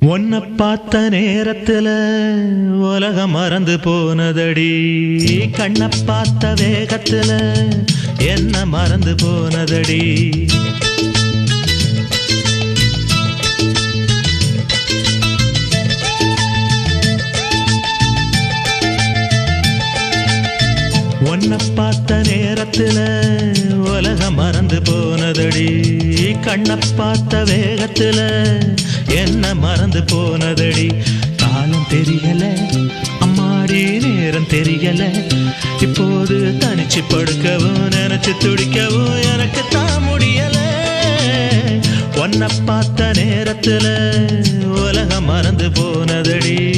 உன்னை பார்த்த நேரத்துல உலகம் மறந்து போனதடி. கண்ணை பார்த்த வேகத்துல என்ன மறந்து போனதடி. உன்னை பார்த்த நேரத்துல உலகம் மறந்து போனதடி. கண்ணை பார்த்த வேகத்துல என்ன மறந்து போனதடி? காலம் தெரியல அம்மாடி நேரம் தெரியல. இப்போது தனிச்சு படுக்கவும் நினைச்சு துடிக்கவும் எனக்கு தான் முடியல. ஒன்ன பார்த்த நேரத்துல உலகம் மறந்து போனதடி.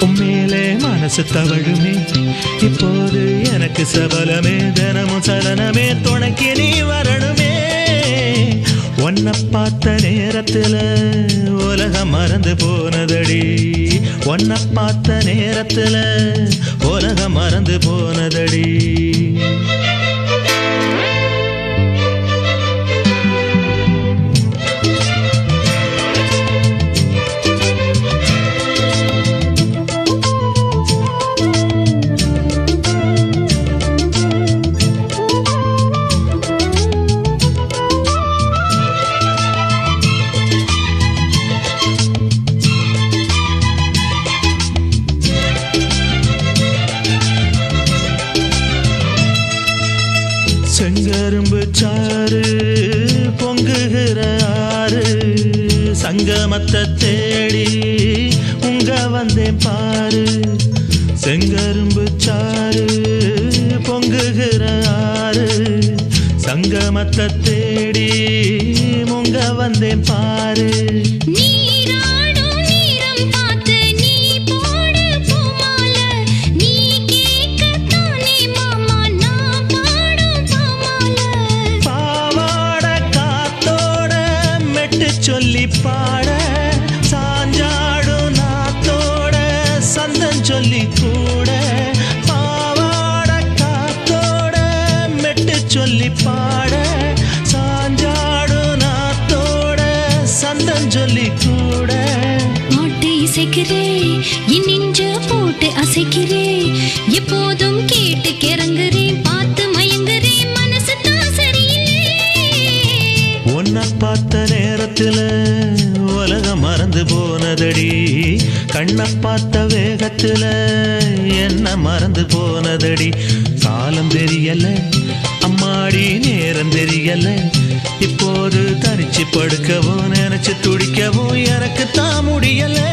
உம்மேலே மனசு தவழுமே. இப்போது எனக்கு சபலமே தினமும் சலனமே துணைக்கு நீ வரணுமே. உன்னை பார்த்த நேரத்துல உலகம் மறந்து போனதடி. உன்னை பார்த்த நேரத்துல செங்கரும்பு சாறு பொங்குகிற ஆறு. சங்கமத்தை தேடி உங்க வந்தேன் பாரு. செங்கரும்பு சாறு பொங்குகிற ஆறு. சங்கமத்தை தேடி உங்க வந்தேன் பாரு. நீ பாட சாஞ்சாடும் நாத்தோட சந்தம் சொல்லி கூட பாவாட காத்தோட மெட்டு சொல்லி பாட சாஞ்சாடும் நாத்தோட சந்தம் சொல்லி கூட. பாட்டு இசைக்கிறே என் நெஞ்ச போட்டு அசைக்கிறே எப்போதும் கேட்டு கிறங்குறேன் பார்த்து மயங்குறேன் மனசு தான் சரியில்லை உன்னை பார்த்த நேரத்துல உலகம் மறந்து போனதடி. கண்ணை பார்த்த வேகத்துல என்ன மறந்து போனதடி. காலம் தெரியல அம்மாடி நேரம் தெரியல. இப்போது தனிச்சு படுக்கவும் நினைச்சு துடிக்கவும் எனக்கு தான் முடியலை.